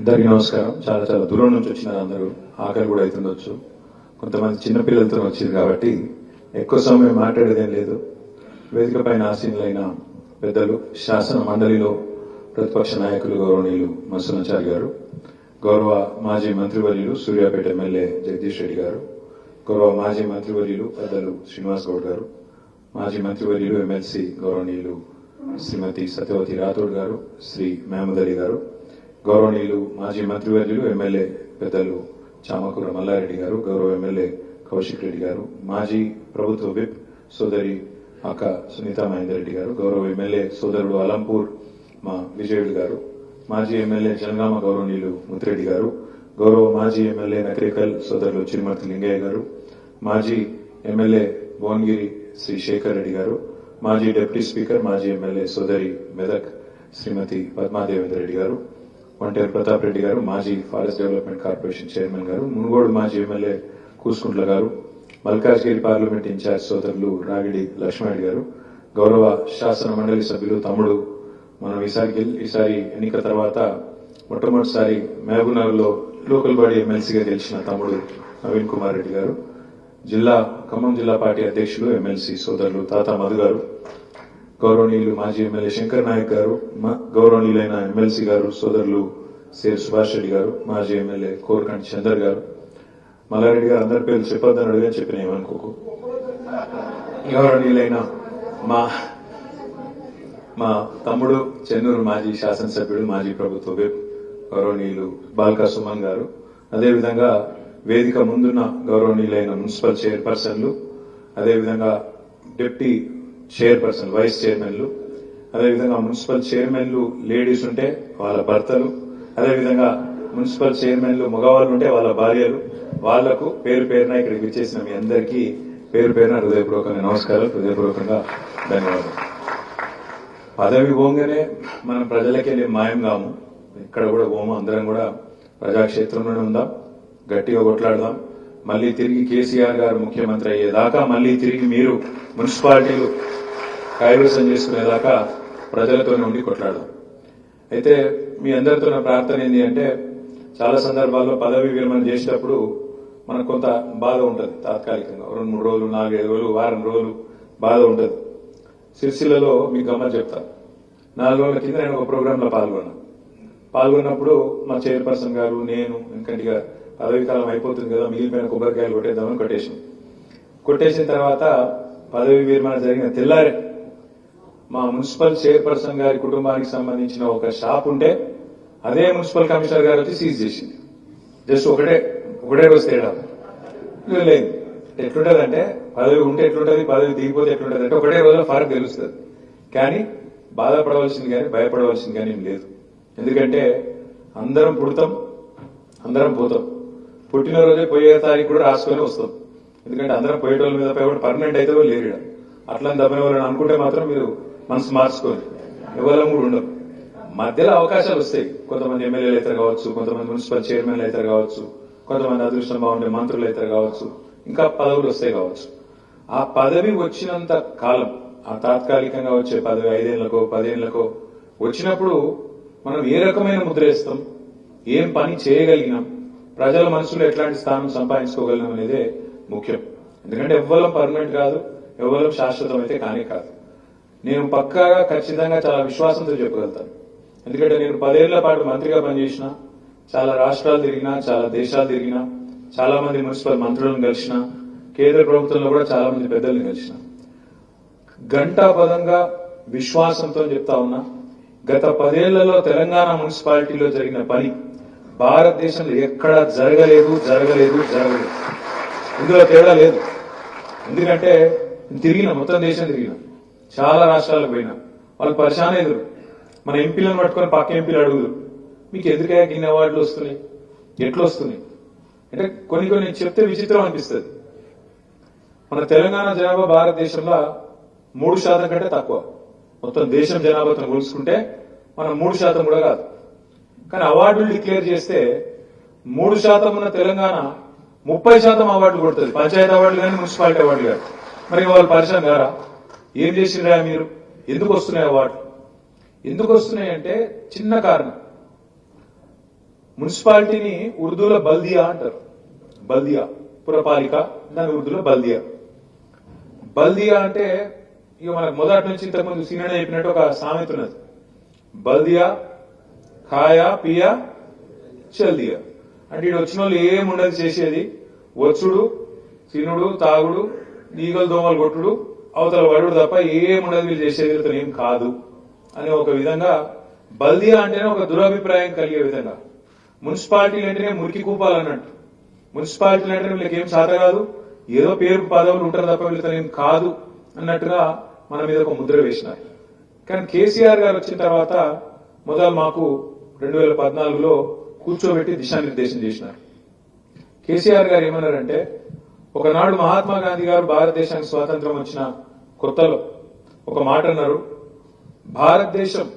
అందరికీ నమస్కారం. చాలా చాలా దూరం నుంచి వచ్చినారు అందరూ ఆకలి కూడా అవుతుండొచ్చు. కొంతమంది చిన్నపిల్లలతో వచ్చింది కాబట్టి ఎక్కువ సమయం మాట్లాడేదేం లేదు. వేదిక పైన ఆసీనులైన పెద్దలు శాసన మండలిలో ప్రతిపక్ష నాయకులు గౌరవనీయులు మసనాచారి గారు గౌరవ మాజీ మంత్రివర్యులు సూర్యాపేట ఎమ్మెల్యే జగదీష్ రెడ్డి గారు గౌరవ మాజీ మంత్రివర్యులు పెద్దలు శ్రీనివాస్ గౌడ్ గారు మాజీ మంత్రివర్యులు ఎమ్మెల్సీ గౌరవనీయులు శ్రీమతి సత్యవతి రాథోడ్ గారు శ్రీ మహమూద్ అలీ గారు గౌరవనీయులు మాజీ మంత్రివర్యులు ఎమ్మెల్యే పెద్దలు చామకూర మల్లారెడ్డి గారు గౌరవ ఎమ్మెల్యే కౌశిక్ రెడ్డి గారు మాజీ ప్రభుత్వ విప్ సోదరి అక్క సునీత మహేందర్ రెడ్డి గారు గౌరవ ఎమ్మెల్యే సోదరుడు అలంపూర్ మా విజయుడు గారు మాజీ ఎమ్మెల్యే జనగామ గౌరవనీయులు ముత్తిరెడ్డి గారు గౌరవ మాజీ ఎమ్మెల్యే నకరికల్ సోదరులు చిరుమర్తి లింగయ్య గారు మాజీ ఎమ్మెల్యే భువనగిరి శ్రీ శేఖర్ రెడ్డి గారు మాజీ డిప్యూటీ స్పీకర్ మాజీ ఎమ్మెల్యే సోదరి మెదక్ శ్రీమతి పద్మాదేవేంద్ర రెడ్డి గారు వంటేరు ప్రతాప్ రెడ్డి గారు మాజీ ఫారెస్ట్ డెవలప్మెంట్ కార్పొరేషన్ చైర్మన్ గారు మునుగోడు మాజీ ఎమ్మెల్యే కూసుకుంట్ల గారు మల్కాజ్గిరి పార్లమెంట్ ఇన్ఛార్జ్ సోదరులు రాగిడి లక్ష్మణ్ గారు గౌరవ శాసన మండలి సభ్యులు తమ్ముడు మనం ఈసారి ఈసారి ఎన్నిక తర్వాత మొట్టమొదటిసారి మహబూబ్నగర్లో లోకల్ బాడీ ఎమ్మెల్సీగా గెలిచిన తమ్ముడు నవీన్ కుమార్ రెడ్డి గారు జిల్లా ఖమ్మం జిల్లా పార్టీ అధ్యక్షులు ఎమ్మెల్సీ సోదరులు తాత మధు గారు గౌరవనీయులు మాజీ ఎమ్మెల్యే శంకర్ నాయక్ గారు మా- గౌరవనీయులైన ఎమ్మెల్సీ గారు సోదరులు సేర్ సుభాష్ రెడ్డి గారు మాజీ ఎమ్మెల్యే కోరకండి చందర్ గారు. మల్లారెడ్డి గారు అందరి పేర్లు చెప్పొద్దని అడిగా చెప్పిన ఏమనుకోకు. గౌరవనీయులైన మా మా తమ్ముడు చెన్నూరు మాజీ శాసనసభ్యుడు మాజీ ప్రభుత్వ విప్ గౌరవనీయులు బాల్కా సుమన్ గారు. అదేవిధంగా వేదిక ముందున్న గౌరవనీయులైన మున్సిపల్ చైర్పర్సన్లు అదేవిధంగా డిప్టీ చైర్పర్సన్ వైస్ చైర్మన్లు. అదేవిధంగా మున్సిపల్ చైర్మన్లు లేడీస్ ఉంటే వాళ్ళ భర్తలు. అదేవిధంగా మున్సిపల్ చైర్మన్లు మగవాళ్ళు ఉంటే వాళ్ళ భార్యలు. వాళ్ళకు పేరు పేరున ఇక్కడికి విచ్చేసిన మీ అందరికీ పేరు పేరున హృదయపూర్వకంగా నమస్కారాలు. హృదయపూర్వకంగా ధన్యవాదాలు. పదవి పోగానే మనం ప్రజలకే మాయం కాము. ఇక్కడ కూడా పోము అందరం కూడా ప్రజాక్షేత్రంలోనే ఉందాం. గట్టిగా కొట్లాడదాం. మళ్ళీ తిరిగి కేసీఆర్ గారు ముఖ్యమంత్రి అయ్యేదాకా మళ్ళీ తిరిగి మీరు మున్సిపాలిటీలు కైవసం చేసుకునేదాకా ప్రజలతోనే ఉండి కొట్లాడదాం. అయితే మీ అందరితో నా ప్రార్థన ఏంటి అంటే చాలా సందర్భాల్లో పదవి విరమణ చేసేటప్పుడు మనకు కొంత బాధ ఉంటుంది తాత్కాలికంగా. రెండు మూడు రోజులు నాలుగైదు రోజులు వారం రోజులు బాధ ఉంటుంది. సిరిసిల్లలో మీకు గమ్మని చెప్తా. నాలుగు రోజుల కింద నేను ఒక ప్రోగ్రాంలో పాల్గొన్నాను పాల్గొన్నప్పుడు మా చైర్పర్సన్ గారు నేను ఇంకంటిగా పదవి కాలం అయిపోతుంది కదా మిగిలిపోయిన కొబ్బరికాయలు కొట్టేద్దామని కొట్టేసాం కొట్టేసిన తర్వాత పదవి విరమణ జరిగిన తెల్లారే మా మున్సిపల్ చైర్పర్సన్ గారి కుటుంబానికి సంబంధించిన ఒక షాప్ ఉంటే అదే మున్సిపల్ కమిషనర్ గారు వచ్చి సీజ్ చేసింది. జస్ట్ ఒకటే ఒకటే రోజు తేడా. లేదు. ఎట్లుంటది అంటే పదవి ఉంటే ఎట్లుంటది పదవి దిగిపోతే ఎట్లుంటది అంటే ఒకటే రోజులో ఫరక్ తెలుస్తుంది. కానీ బాధపడవలసింది కానీ భయపడవలసింది కానీ లేదు. ఎందుకంటే అందరం పుడతాం అందరం పోతాం. పుట్టినరోజే పోయే తారీఖు కూడా రాసుకొని వస్తాం. ఎందుకంటే అందరం పోయేటోళ్ళ మీద పర్మనెంట్ అయితే లేరు అట్లని దబ్బిన వాళ్ళని అనుకుంటే మాత్రం మీరు మనసు మార్చుకోండి. ఎవరం కూడా ఉండవు మధ్యలో అవకాశాలు వస్తాయి. కొంతమంది ఎమ్మెల్యేలు అయితే కావచ్చు కొంతమంది మున్సిపల్ చైర్మన్లు అయితే కావచ్చు కొంతమంది అదృష్టం బాగుండే మంత్రులు అయితే కావచ్చు ఇంకా పదవులు వస్తాయి కావచ్చు. ఆ పదవి వచ్చినంత కాలం ఆ తాత్కాలికంగా వచ్చే పదవి ఐదేళ్ళకో పదేళ్ళకో వచ్చినప్పుడు మనం ఏ రకమైన ముద్ర వేస్తాం? ఏం పని చేయగలిగినాం? ప్రజల మనసులో ఎట్లాంటి స్థానం సంపాదించుకోగలిగినాం అనేదే ముఖ్యం. ఎందుకంటే ఎవ్వరం పర్మనెంట్ కాదు ఎవ్వరం శాశ్వతం అయితే కానే కాదు. నేను పక్కాగా ఖచ్చితంగా చాలా విశ్వాసంతో చెప్పగలుగుతాను. ఎందుకంటే నేను పదేళ్ళ పాటు మంత్రిగా పనిచేసిన చాలా రాష్ట్రాలు తిరిగినా చాలా దేశాలు తిరిగినా చాలా మంది మున్సిపల్ మంత్రులను కలిసిన కేంద్ర ప్రభుత్వంలో కూడా చాలా మంది పెద్దలను కలిసిన. గంటాపదంగా విశ్వాసంతో చెప్తా ఉన్నా గత పదేళ్ళలో తెలంగాణ మున్సిపాలిటీలో జరిగిన పని భారతదేశంలో ఎక్కడా జరగలేదు జరగలేదు జరగలేదు. ఇందులో తేడా లేదు. ఎందుకంటే తిరిగిన మొత్తం దేశం తిరిగినా. చాలా రాష్ట్రాలకు పోయినా. వాళ్ళు పరిశాన ఎదురు. మన ఎంపీలను పట్టుకొని పక్క ఎంపీలు అడుగురు మీకు ఎదురుగా గిన్నె అవార్డులు వస్తున్నాయి? ఎట్లా వస్తున్నాయి? అంటే కొన్ని కొన్ని చెప్తే విచిత్రం అనిపిస్తుంది. మన తెలంగాణ జనాభా భారతదేశంలో మూడు శాతం కంటే తక్కువ. మొత్తం దేశం జనాభాతో పోల్చుకుంటే మనం మూడు శాతం కూడా కాదు. కానీ అవార్డులు డిక్లేర్ చేస్తే మూడు శాతం ఉన్న తెలంగాణ ముప్పై శాతం అవార్డులు కొడుతుంది. పంచాయతీ అవార్డులు కానీ మున్సిపాలిటీ అవార్డులు కానీ మరి వాళ్ళు పరిచయం గారా? ఏం చేసిండ్రా మీరు? ఎందుకు వస్తున్నాయి అవార్డులు ఎందుకు వస్తున్నాయి అంటే చిన్న కారణం. మున్సిపాలిటీని ఉర్దూలో బల్దియా అంటారు. బల్దియా పురపాలిక దాని ఉర్దూలో బల్దియా. బల్దియా అంటే ఇక మనకు మొదటి నుంచి ఇంతకుముందు సీనియర్ చెప్పినట్టు ఒక సామెత ఉన్నది. బల్దియా ఖాయా పియా చల్దియా. అంటే ఇటు వచ్చిన వాళ్ళు ఏముండదు చేసేది? వచ్చుడు తినుడు తాగుడు ఈగలు దోమలు కొట్టుడు అవతల పడుడు తప్ప ఏముండదు వీళ్ళు చేసేది వీళ్ళతో ఏం కాదు అని ఒక విధంగా బల్దియా అంటేనే ఒక దురభిప్రాయం కలిగే విధంగా. మున్సిపాలిటీలు అంటేనే మురికి కూపాలన్నట్టు మున్సిపాలిటీలు అంటే వీళ్ళకి ఏం సాధ కాదు ఏదో పేరు పదవులు ఉంటారు తప్ప వీళ్ళతో ఏం కాదు అన్నట్టుగా మన మీద ఒక ముద్ర వేసినారు. కానీ కేసీఆర్ గారు వచ్చిన తర్వాత మొదలు మాకు రెండు వేల పద్నాలుగులో కూర్చోబెట్టి దిశానిర్దేశం చేసినారు. కేసీఆర్ గారు ఏమన్నారంటే ఒకనాడు మహాత్మా గాంధీ గారు భారతదేశానికి స్వాతంత్రం వచ్చిన కొత్తలో ఒక మాట అన్నారు. భారతదేశం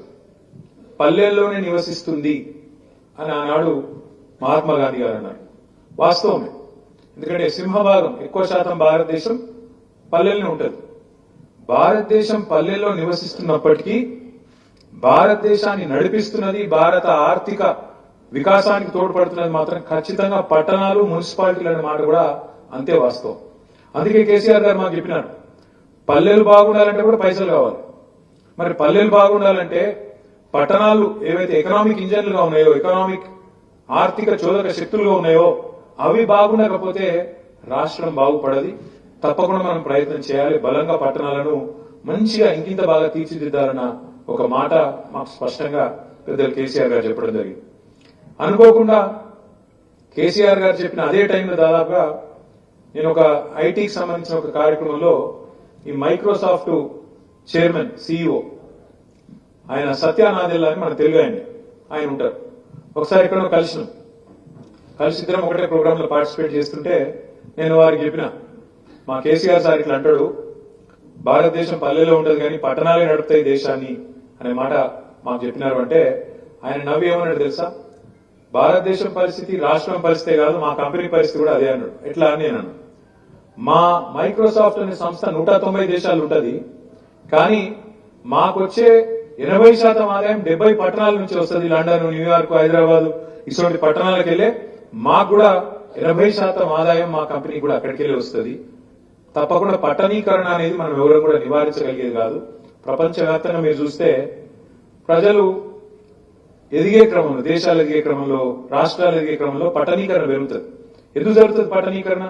పల్లెల్లోనే నివసిస్తుంది అని ఆనాడు మహాత్మా గాంధీ గారు అన్నారు. వాస్తవమే. ఎందుకంటే సింహభాగం ఎక్కువ శాతం భారతదేశం పల్లెల్లోనే ఉంటుంది. భారతదేశం పల్లెల్లో నివసిస్తున్నప్పటికీ భారతదేశాన్ని నడిపిస్తున్నది భారత ఆర్థిక వికాసానికి తోడ్పడుతున్నది మాత్రం ఖచ్చితంగా పట్టణాలు మున్సిపాలిటీలు అనే మాట కూడా అంతే వాస్తవం. అందుకే కేసీఆర్ గారు మాకు చెప్పినారు పల్లెలు బాగుండాలంటే కూడా పైసలు కావాలి. మరి పల్లెలు బాగుండాలంటే పట్టణాలు ఏవైతే ఎకనామిక్ ఇంజన్లుగా ఉన్నాయో ఎకనామిక్ ఆర్థిక చోదక శక్తులుగా ఉన్నాయో అవి బాగుండకపోతే రాష్ట్రం బాగుపడది. తప్పకుండా మనం ప్రయత్నం చేయాలి. బలంగా పట్టణాలను మంచిగా ఇంకింత బాగా తీర్చిదిద్దాలన్న ఒక మాట మాకు స్పష్టంగా పెద్దలు కేసీఆర్ గారు చెప్పడం జరిగింది. అనుకోకుండా కేసీఆర్ గారు చెప్పిన అదే టైంలో దాదాపుగా నేను ఒక ఐటీకి సంబంధించిన ఒక కార్యక్రమంలో ఈ మైక్రోసాఫ్ట్ చైర్మన్ సిఇఓ ఆయన సత్యానాదెల్లా అని మన తెలుగు ఆయన ఆయన ఉంటారు. ఒకసారి ఇక్కడ కలిసినాం. కలిసి ఇద్దరం ఒకటే ప్రోగ్రాంలో పార్టిసిపేట్ చేస్తుంటే నేను వారికి చెప్పిన మా కేసీఆర్ సార్ ఇట్లా అంటాడు భారతదేశం పల్లెలో ఉండదు కానీ పట్టణాలే నడుపుతాయి దేశాన్ని అనే మాట మాకు చెప్పినారు అంటే ఆయన నవ్వి ఏమన్నాడు తెలుసా? భారతదేశం పరిస్థితి రాష్ట్రం పరిస్థితే కాదు మా కంపెనీ పరిస్థితి కూడా అదే అన్నాడు. ఎట్లా అని నేను అన్నాను. మా మైక్రోసాఫ్ట్ అనే సంస్థ నూట తొంభై దేశాలు ఉంటుంది. కానీ మాకొచ్చే ఎనభై శాతం ఆదాయం డెబ్బై పట్టణాల నుంచి వస్తుంది. లండన్ న్యూయార్క్ హైదరాబాద్ ఇటువంటి పట్టణాలకు వెళ్ళే మాకు కూడా ఎనభై శాతం ఆదాయం మా కంపెనీ కూడా అక్కడికి వెళ్ళి వస్తుంది. తప్పకుండా పట్టణీకరణ అనేది మనం ఎవరు కూడా నివారించగలిగేది కాదు. ప్రపంచవ్యాప్తంగా మీరు చూస్తే ప్రజలు ఎదిగే క్రమంలో దేశాలు ఎదిగే క్రమంలో రాష్ట్రాలు ఎదిగే క్రమంలో పట్టణీకరణ పెరుగుతుంది. ఎందుకు జరుగుతుంది పట్టణీకరణ?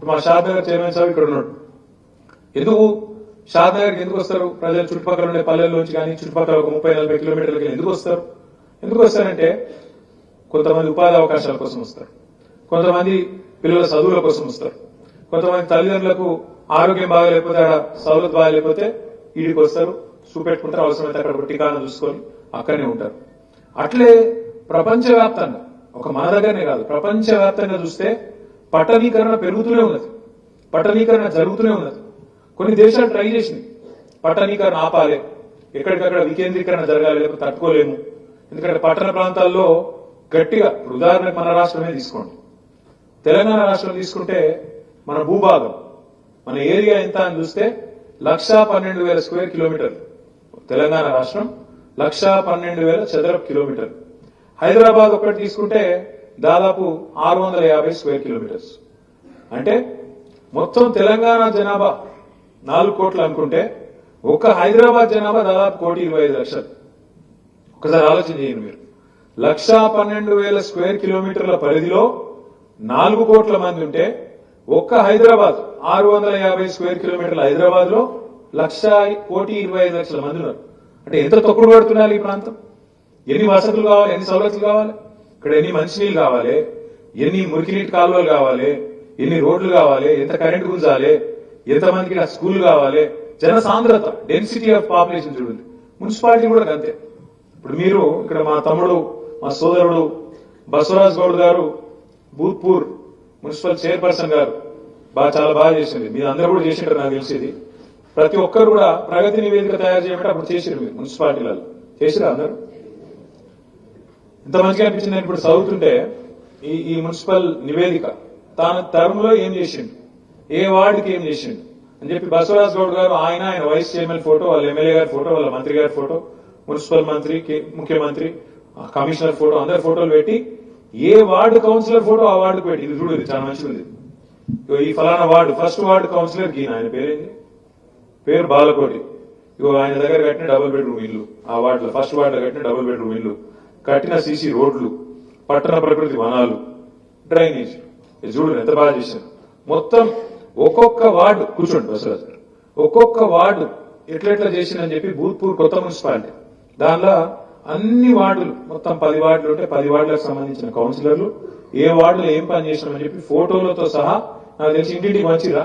ఇప్పుడు మా షాద్నగర్ చైర్మన్ సాబ్ ఇక్కడ ఉన్నాడు. ఎందుకు? షాద్నగర్కి ఎందుకు వస్తారు? ప్రజలు చుట్టుపక్కల ఉండే పల్లెల్లోంచి కానీ చుట్టుపక్కల ఒక ముప్పై నలభై కిలోమీటర్లకి ఎందుకు వస్తారు? ఎందుకు వస్తారంటే కొంతమంది ఉపాధి అవకాశాల కోసం వస్తారు. కొంతమంది పిల్లల చదువుల కోసం వస్తారు. కొంతమంది తల్లిదండ్రులకు ఆరోగ్యం బాగాలేకపోతే ఆడ సౌలత్ బాగాలేకపోతే ఈడికి వస్తారు. చూపెట్టుకుంటారు. అవసరమైతే అక్కడ టీకాలను చూసుకొని అక్కడనే ఉంటారు. అట్లే ప్రపంచవ్యాప్తంగా ఒక మన దగ్గరనే కాదు ప్రపంచవ్యాప్తంగా చూస్తే పట్టణీకరణ పెరుగుతూనే ఉన్నది. పట్టణీకరణ జరుగుతూనే ఉన్నది. కొన్ని దేశాలు ట్రై చేసినాయి. పట్టణీకరణ ఆపాలి. ఎక్కడికక్కడ వికేంద్రీకరణ జరగాలి లేకపోతే తట్టుకోలేము. ఎందుకంటే పట్టణ ప్రాంతాల్లో గట్టిగా ఉదాహరణకు మన రాష్ట్రమే తీసుకోండి. తెలంగాణ రాష్ట్రం తీసుకుంటే మన భూభాగం మన ఏరియా ఎంత అని చూస్తే లక్షా పన్నెండు వేల స్క్వేర్ కిలోమీటర్లు. తెలంగాణ రాష్ట్రం లక్షా పన్నెండు వేల చదరపు కిలోమీటర్లు. హైదరాబాద్ ఒకటి తీసుకుంటే దాదాపు ఆరు వందల యాభై స్క్వేర్ కిలోమీటర్స్. అంటే మొత్తం తెలంగాణ జనాభా నాలుగు కోట్లు అనుకుంటే ఒక్క హైదరాబాద్ జనాభా దాదాపు కోటి ఇరవై ఐదు లక్షలు. ఒకసారి ఆలోచన చేయండి మీరు. లక్షా పన్నెండు వేల స్క్వేర్ కిలోమీటర్ల పరిధిలో నాలుగు కోట్ల మంది ఉంటే ఒక్క హైదరాబాద్ ఆరు వందల యాభై స్క్వేర్ కిలోమీటర్ల హైదరాబాద్లో లక్ష కోటి ఇరవై ఐదు లక్షల మంది ఉన్నారు. అంటే ఎంత తొక్కుడు పడుతున్నారు ఈ ప్రాంతం? ఎన్ని వసతులు కావాలి? ఎన్ని సౌలతులు కావాలి? ఇక్కడ ఎన్ని మంచినీళ్ళు కావాలి? ఎన్ని మురికినీటి కాలువలు కావాలి? ఎన్ని రోడ్లు కావాలి? ఎంత కరెంట్ గుంజాలి? ఎంతమందికి ఇక్కడ స్కూల్ కావాలి? జన సాంద్రత డెన్సిటీ ఆఫ్ పాపులేషన్ చూడండి. మున్సిపాలిటీ కూడా అంతే. ఇప్పుడు మీరు ఇక్కడ మా తమ్ముడు మా సోదరుడు బసవరాజ్ గౌడ్ గారు భూత్పూర్ మున్సిపల్ చైర్పర్సన్ గారు బాగా చాలా బాగా చేసింది. మీరు అందరూ కూడా చేసింటారు నాకు తెలిసేది ప్రతి ఒక్కరు కూడా ప్రగతి నివేదిక తయారు చేయమంటే అప్పుడు చేసారు మీరు మున్సిపాలిటీలలో. చేసిరా అందరూ? ఇంత మంచిగా అనిపించింది నేను ఇప్పుడు చదువుతుంటే ఈ ఈ మున్సిపల్ నివేదిక తాను తరంలో ఏం చేసిండు? ఏ వార్డుకి ఏం చేసిండు? అని చెప్పి బసవరాజ్ గౌడ్ గారు ఆయన ఆయన వైస్ చైర్మన్ ఫోటో వాళ్ళ ఎమ్మెల్యే గారి ఫోటో వాళ్ళ మంత్రి గారి ఫోటో మున్సిపల్ మంత్రి కే- ముఖ్యమంత్రి ఆ కమిషనర్ ఫోటో అందరి ఫోటోలు పెట్టి ఏ వార్డు కౌన్సిలర్ ఫోటో ఆ వార్డుకు పెట్టి ఇది చూడు ఇది చాలా మంచిగా ఉంది ఇగో ఈ ఫలానా వార్డు ఫస్ట్ వార్డు కౌన్సిలర్ గీన ఆయన పేరేంది? పేరు బాలకోటి. ఇగో ఆయన దగ్గర కట్టిన డబుల్ బెడ్రూమ్ ఇల్లు ఆ వార్డులో ఫస్ట్ వార్డులో కట్టిన డబుల్ బెడ్రూమ్ ఇల్లు. కట్టిన సీసీ రోడ్లు పట్టణ ప్రకృతి వనాలు డ్రైనేజ్. ఇది చూడు ఎంత బాగా చేశాను. మొత్తం ఒక్కొక్క వార్డు కూర్చోండి బసరాజు గారు. ఒక్కొక్క వార్డు ఎట్లెట్లా చేసిందని చెప్పి భూత్పూర్ కొత్త మున్సిపాలిటీ. దానిలో అన్ని వార్డులు మొత్తం పది వార్డులు ఉంటే పది వార్డులకు సంబంధించిన కౌన్సిలర్లు ఏ వార్డులో ఏం పని చేసినామని చెప్పి ఫోటోలతో సహా నాకు తెలిసి ఇంటింటికి మంచిరా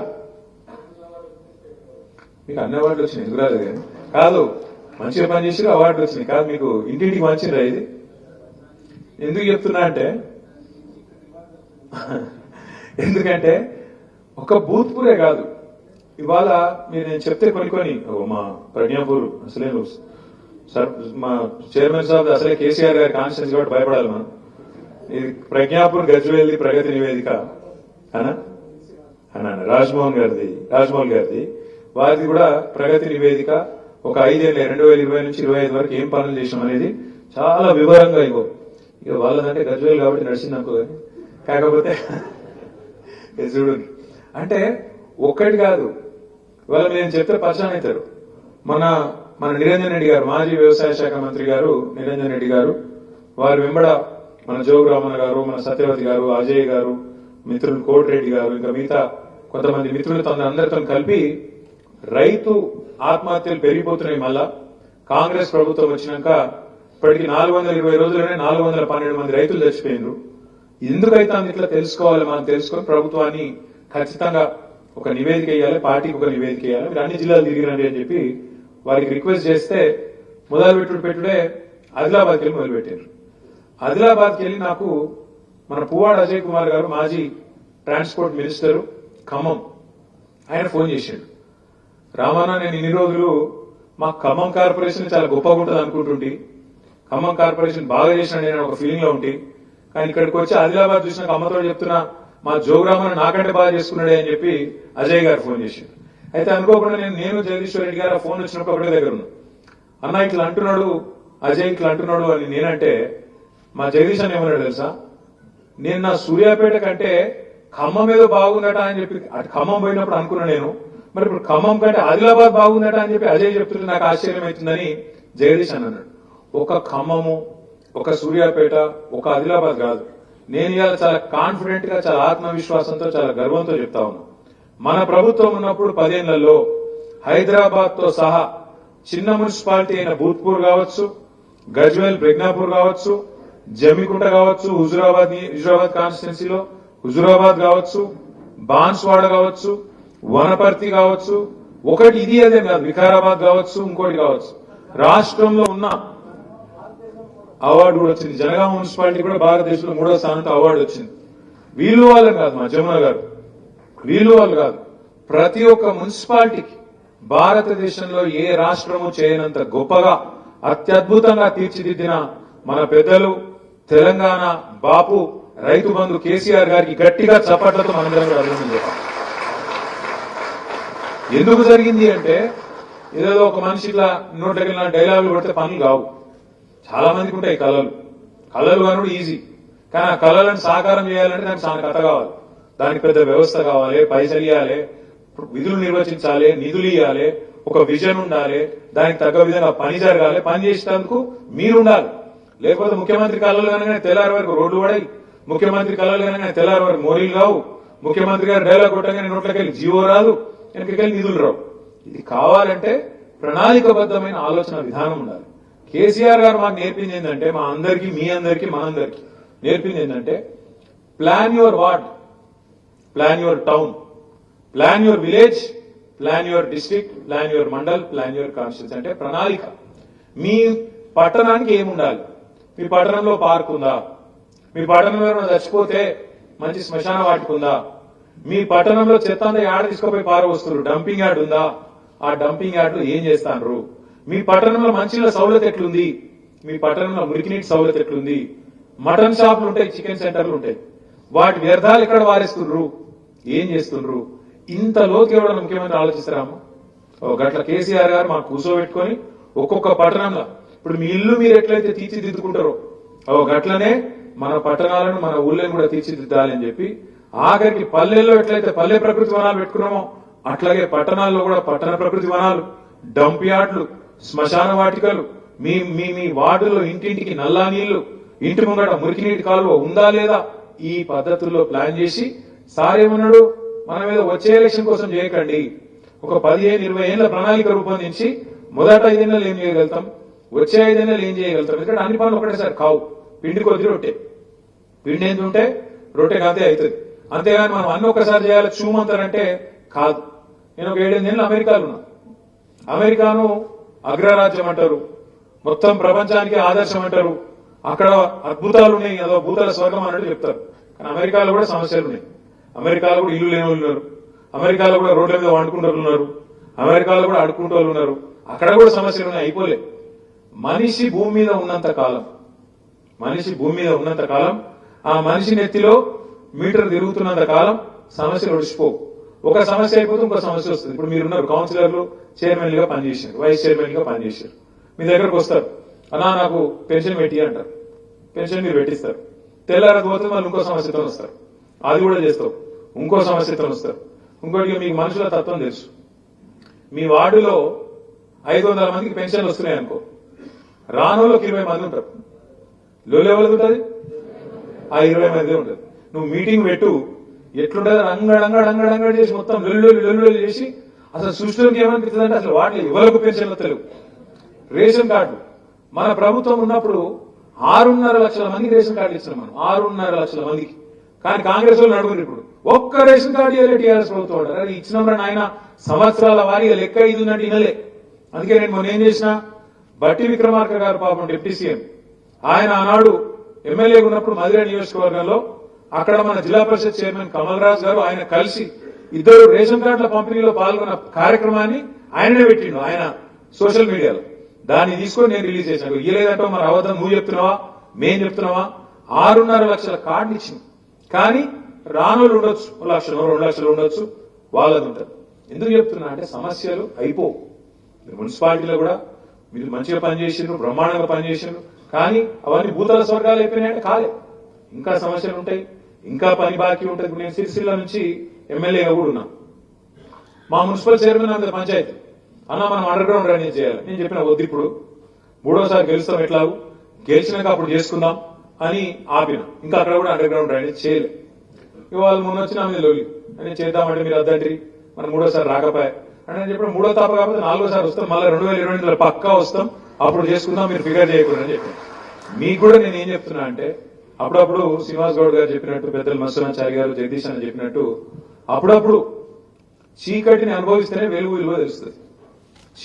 మీకు అన్ని అవార్డులు వచ్చినాయి ఎందుకు రాలేదు కాదు మంచిగా పని చేసి అవార్డులు వచ్చినాయి. కాదు మీకు ఇంటింటికి మంచిరా ఇది? ఎందుకు చెప్తున్నా అంటే ఎందుకంటే ఒక భూత్పూరే కాదు. ఇవాళ మీరు నేను చెప్తే కొన్ని కొన్ని ఓ మా ప్రజ్ఞాపూర్ అసలే సార్ మా చైర్మన్ సాబ్ అసలే కేసీఆర్ గారి కాన్స్టిట్యూన్స్ కాబట్టి భయపడాలి మనం. ఇది ప్రజ్ఞాపూర్ గజ్వేల్ది ప్రగతి నివేదిక అనా? అనా రాజ్మోహన్ గారిది రాజ్మోహన్ గారిది. వారిది కూడా ప్రగతి నివేదిక ఒక ఐదేళ్ళ రెండు వేల ఇరవై నుంచి ఇరవై ఐదు వరకు ఏం పనులు చేసాం అనేది చాలా వివరంగా ఇవ్వ. ఇక వాళ్ళదంటే గజ్వేల్ కాబట్టి నడిచింది అనుకో కాకపోతే ఇది అంటే ఒక్కటి కాదు. వాళ్ళు నేను చెప్తే పరిచయం అవుతారు. మన మన నిరంజన్ రెడ్డి గారు మాజీ వ్యవసాయ శాఖ మంత్రి గారు నిరంజన్ రెడ్డి గారు వారి వెంబడ మన జోగు రామన్న గారు మన సత్యవతి గారు అజయ్ గారు మిత్రులు కోటిరెడ్డి గారు ఇంకా మిగతా కొంతమంది మిత్రులు తన అందరితో కలిపి రైతు ఆత్మహత్యలు పెరిగిపోతున్నాయి మళ్ళా. కాంగ్రెస్ ప్రభుత్వం వచ్చినాక ఇప్పటికి నాలుగు వందల ఇరవై రోజుల్లోనే నాలుగు వందల పన్నెండు మంది రైతులు చచ్చిపోయినారు. ఎందుకైతే అందు ఇట్లా తెలుసుకోవాలి మనం తెలుసుకొని ప్రభుత్వాన్ని ఖచ్చితంగా ఒక నివేదిక ఇవ్వాలి పార్టీకి ఒక నివేదిక ఇవ్వాలి మీరు అన్ని జిల్లాలు తిరిగిరండి అని చెప్పి వారికి రిక్వెస్ట్ చేస్తే మొదలు పెట్టుడు పెట్టుడే ఆదిలాబాద్కి వెళ్ళి మొదలుపెట్టారు ఆదిలాబాద్కి వెళ్ళి నాకు మన పువ్వాడ అజయ్ కుమార్ గారు మాజీ ట్రాన్స్పోర్ట్ మినిస్టర్ ఖమ్మం ఆయన ఫోన్ చేశాడు రామానా నేను ఇన్ని రోజులు మా ఖమ్మం కార్పొరేషన్ చాలా గొప్పగా ఉంటుంది అనుకుంటుంటే ఖమ్మం కార్పొరేషన్ బాగా చేసిన నేను ఒక ఫీలింగ్లో ఉంటే. కానీ ఇక్కడికి వచ్చి ఆదిలాబాద్ చూసిన అమ్మతో చెప్తున్నా మా జోగ్రామాన్ని నాకంటే బాగా చేసుకున్నాడే అని చెప్పి అజయ్ గారు ఫోన్ చేశాడు అయితే అనుకోకుండా నేను నేను జగదీశ్వర్ రెడ్డి గారు ఆ ఫోన్ వచ్చినప్పుడు ఒకటే దగ్గర ఉన్నా. అన్న ఇట్లా అంటున్నాడు అజయ్ ఇట్లా అంటున్నాడు అని నేనంటే మా జగదీష్ అని ఏమన్నాడు తెలుసా? నేను నా సూర్యాపేట కంటే ఖమ్మం ఏదో బాగుందట అని చెప్పి అటు ఖమ్మం పోయినప్పుడు అనుకున్నా నేను. మరి ఇప్పుడు ఖమ్మం కంటే ఆదిలాబాద్ బాగుందట అని చెప్పి అజయ్ చెప్తుంటే నాకు ఆశ్చర్యం అవుతుందని జగదీష్ అని అన్నాడు. ఒక ఖమ్మము ఒక సూర్యాపేట ఒక ఆదిలాబాద్ కాదు. నేను ఇలా చాలా కాన్ఫిడెంట్గా చాలా ఆత్మవిశ్వాసంతో చాలా గర్వంతో చెప్తా ఉన్నా. మన ప్రభుత్వం ఉన్నప్పుడు పదేళ్ళలో హైదరాబాద్తో సహా చిన్న మున్సిపాలిటీ అయిన భూత్పూర్ కావచ్చు గజ్వేల్ ప్రజ్ఞాపూర్ కావచ్చు జమ్మికుంట కావచ్చు హుజురాబాద్ హుజురాబాద్ కాన్స్టిట్యున్సీలో హుజురాబాద్ కావచ్చు బాన్స్వాడ కావచ్చు వనపర్తి కావచ్చు ఒకటి ఇది అదే కాదు వికారాబాద్ కావచ్చు ఇంకోటి కావచ్చు. రాష్ట్రంలో ఉన్న అవార్డు కూడా వచ్చింది. జనగామ మున్సిపాలిటీ కూడా భారతదేశంలో మూడో స్థానంతో అవార్డు వచ్చింది. వీళ్ళు వాళ్ళు కాదు మా జమున గారు. వీళ్ళు వాళ్ళు కాదు. ప్రతి ఒక్క మున్సిపాలిటీకి భారతదేశంలో ఏ రాష్ట్రము చేయనంత గొప్పగా అత్యద్భుతంగా తీర్చిదిద్దిన మన పెద్దలు తెలంగాణ బాపు రైతు బంధు కేసీఆర్ గారికి గట్టిగా చప్పట్లతో మనందరం కూడా అభినందన చెప్పాలి. ఎందుకు జరిగింది అంటే ఏదో ఒక మనిషి ఇట్లా నోట్లకి డైలాగులు కొడితే పనులు కావు. చాలా మందికి ఉంటాయి కళలు. కళలు కనుడు ఈజీ కానీ ఆ కళలను సాకారం చేయాలంటే దానికి చాలా కథ కావాలి. దానికి పెద్ద వ్యవస్థ కావాలి పైసలు ఇవ్వాలి విధులు నిర్వచించాలి నిధులు ఇవ్వాలి ఒక విజన్ ఉండాలి దానికి తగ్గ విధంగా పని జరగాలి. పని చేసేందుకు మీరు ఉండాలి. లేకపోతే ముఖ్యమంత్రి కళలు కనుక తెల్లారి వరకు రోడ్లు పడాయి ముఖ్యమంత్రి కళలు కనుక తెల్లారి వరకు మోరీలు కావు. ముఖ్యమంత్రి గారు డైలాగ్ కొట్టగానే నోట్లకి వెళ్ళి జీవో రాదు వెనకకెళ్ళి నిధులు రావు. ఇది కావాలంటే ప్రణాళికబద్ధమైన ఆలోచన విధానం ఉండాలి. కేసీఆర్ గారు మాకు నేర్పింది ఏంటంటే మా అందరికి మీ అందరికి మనందరికి నేర్పింది ఏంటంటే plan your ward plan your town plan your village plan your district plan your mandal plan your constituency అంటే ప్రణాళిక. మీ పట్టణానికి ఏముండాలి? మీ పట్టణంలో పార్క్ ఉందా? మీ పట్టణంలో చచ్చిపోతే మంచి శ్మశాన వాటిక ఉందా? మీ పట్టణంలో చెత్త అంతా యాడ తీసుకుపోయి పారవస్తున్నారు డంపింగ్ యార్డ్ ఉందా? ఆ డంపింగ్ గార్డ్లో ఏం చేస్తాండ్రు? మీ పట్టణంలో మంచినీళ్ళ సౌలత ఎట్లుంది? మీ పట్టణంలో మురికినీటి సౌలత ఎట్లుంది? మటన్ షాపులు ఉంటాయి చికెన్ సెంటర్లు ఉంటాయి. వాటి వ్యర్థాలు ఎక్కడ వారేస్తుండ్రు? ఏం చేస్తుండ్రు? ఇంత లోతు ఎవడన్నా ముఖ్యమంత్రి ఆలోచిస్తారాము ఓ గట్ల కేసీఆర్ గారు మాకు కూర్చోబెట్టుకొని ఒక్కొక్క పట్టణంలో ఇప్పుడు మీ ఇల్లు మీరు ఎట్లయితే తీర్చిదిద్దుకుంటారో ఓ గట్లనే మన పట్టణాలను మన ఊళ్ళని కూడా తీర్చిదిద్దాలని చెప్పి ఆఖరికి పల్లెల్లో ఎట్లయితే పల్లె ప్రకృతి వనాలు పెట్టుకున్నామో అట్లాగే పట్టణాల్లో కూడా పట్టణ ప్రకృతి వనాలు డంప్ యార్డ్లు శ్మశాన వాటికలు మీ మీ మీ వార్డులో ఇంటింటికి నల్లా నీళ్ళు ఇంటి ముంగట మురికి నీటి కాలువ ఉందా లేదా ఈ పద్ధతుల్లో ప్లాన్ చేసి సార్ ఏమన్నాడు మన మీద వచ్చే ఎలక్షన్ కోసం చేయకండి. ఒక పదిహేను ఇరవై ఏళ్ళ ప్రణాళిక రూపొందించి మొదట ఐదేళ్ళు ఏం చేయగలుగుతాం? వచ్చే ఐదేళ్ళు ఏం చేయగలుగుతాం? ఎందుకంటే అన్ని పనులు ఒకటేసారి కావు. పిండి కొద్ది రొట్టె. పిండి ఏంది ఉంటే రొట్టె కాదే అవుతుంది. అంతేగాని మనం అన్ని ఒకసారి చేయాలి చూమంతారంటే కాదు. నేను ఒక ఏడెనిమిది అమెరికాలో ఉన్నా. అమెరికాను అగ్రరాజ్యం అంటారు మొత్తం ప్రపంచానికి ఆదర్శం అంటారు అక్కడ అద్భుతాలు ఉన్నాయి అదో భూతాల స్వర్గం అన్నట్టు చెప్తారు. కానీ అమెరికాలో కూడా సమస్యలు ఉన్నాయి అమెరికాలో కూడా ఇల్లు లేని వాళ్ళు ఉన్నారు. అమెరికాలో కూడా రోడ్ల మీద వండుకుంటారు ఉన్నారు. అమెరికాలో కూడా అడుక్కుంటూ వాళ్ళు ఉన్నారు. అక్కడ కూడా సమస్యలు ఉన్నాయి అయిపోలే. మనిషి భూమి మీద ఉన్నంత కాలం మనిషి భూమి మీద ఉన్నంత కాలం ఆ మనిషి నెత్తిలో మీటర్ తిరుగుతున్నంత కాలం సమస్యలు ఒడిచిపోవు ఒక సమస్య అయిపోతే ఇంకో సమస్య వస్తుంది. ఇప్పుడు మీరున్నారు కౌన్సిలర్లు చైర్మన్గా పనిచేసారు వైస్ చైర్మన్గా పనిచేశారు. మీ దగ్గరకు వస్తారు. అన్నా నాకు పెన్షన్ పెట్టి అంటారు. పెన్షన్ మీరు పెట్టిస్తారు. తెల్లారదు పోతే మళ్ళీ ఇంకో సమస్యతో వస్తారు. అది కూడా చేస్తావు. ఇంకో సమస్యతో వస్తారు. ఇంకోటి మీకు మనుషుల తత్వం తెలుసు. మీ వార్డులో ఐదు వందల మందికి పెన్షన్లు వస్తున్నాయి అనుకో. రానోళ్ళకి ఇరవై మంది ఉంటారు. లోలు ఎవరికి ఉంటుంది? ఆ ఇరవై మంది ఉంటుంది. నువ్వు మీటింగ్ పెట్టు ఎట్లుండదు రంగడ్ అంగడ్ చేసి మొత్తం వెల్లుల్లి వెల్లుల్లి చేసి అసలు సృష్టిలోకి ఏమనిపిస్తుంది అంటే అసలు వాటి ఎవరికి పెన్షన్లు తెలుగు రేషన్ కార్డు. మన ప్రభుత్వం ఉన్నప్పుడు ఆరున్నర లక్షల మందికి రేషన్ కార్డు ఇస్తున్నాం మనం. ఆరున్నర లక్షల మందికి. కానీ కాంగ్రెస్ వాళ్ళు నడుగురు ఇప్పుడు. ఒక్క రేషన్ కార్డు ఇవ్వలే టీఆర్ఎస్ ప్రభుత్వం అరే ఇచ్చినప్పుడు ఆయన సంవత్సరాల వారి లెక్క ఇది ఉందంటే వినలే అందుకే నేను మొన్న ఏం చేసిన? బట్టి విక్రమార్క గారు పాపం డిప్యూటీ సీఎం. ఆయన ఆనాడు ఎమ్మెల్యే ఉన్నప్పుడు మధుర నియోజకవర్గంలో అక్కడ మన జిల్లా పరిషత్ చైర్మన్ కమల్ రాజ్ గారు ఆయన కలిసి ఇద్దరు రేషన్ కార్డుల పంపిణీలో పాల్గొన్న కార్యక్రమాన్ని ఆయననే పెట్టిండు ఆయన సోషల్ మీడియాలో. దాన్ని తీసుకొని నేను రిలీజ్ చేశాను. ఇయ్యలేదంటే మరి అవద్దం? నువ్వు చెప్తున్నావా? మేం చెప్తున్నావా? ఆరున్నర లక్షల కార్డులు ఇచ్చింది కానీ రానులు ఉండొచ్చు లక్షలు రెండు లక్షలు ఉండొచ్చు వాళ్ళది ఉంటుంది ఎందుకు చెప్తున్నా అంటే సమస్యలు అయిపోవు. మీరు మున్సిపాలిటీలో కూడా మీరు మంచిగా పనిచేసిండ్రు బ్రహ్మాండంగా పనిచేసిండ్రు కానీ అవన్నీ భూతల స్వర్గాలు అయిపోయినాయంటే కాలే. ఇంకా సమస్యలు ఉంటాయి. ఇంకా పని బాకీ ఉంటుంది. నేను సిరిసిల్ల నుంచి ఎమ్మెల్యేగా కూడా ఉన్నా. మా మున్సిపల్ చైర్మన్ అంత పంచాయతీ. అన్న మనం అండర్ గ్రౌండ్ డ్రైనేజ్ చేయాలి. నేను చెప్పిన వద్దు ఇప్పుడు. మూడోసారి గెలుస్తాం ఎట్లాగూ గెలిచినాక అప్పుడు చేసుకుందాం అని ఆపిన. ఇంకా అక్కడ కూడా అండర్ గ్రౌండ్ డ్రైనేజ్ చేయలే. ఇవాళ మొన్న వచ్చిన మీద లోలి అని చేద్దామంటే మీరు అద్దండి మనం మూడోసారి రాకపోయా. అని నేను చెప్పిన మూడో తాప కాకపోతే నాలుగోసారి వస్తాం. మళ్ళీ రెండు వేల ఇరవై పక్కా వస్తాం. అప్పుడు చేసుకుందాం మీరు ఫిగర్ చేయకూడదు అని చెప్పాను. మీకు కూడా నేను ఏం చెప్తున్నా అంటే అప్పుడప్పుడు శ్రీనివాస్ గౌడ్ గారు చెప్పినట్టు పెద్దలు మత్స్యనాచారి గారు జగదీష్ అని చెప్పినట్టు అప్పుడప్పుడు చీకటిని అనుభవిస్తేనే వెలుగు విలువ తెలుస్తుంది.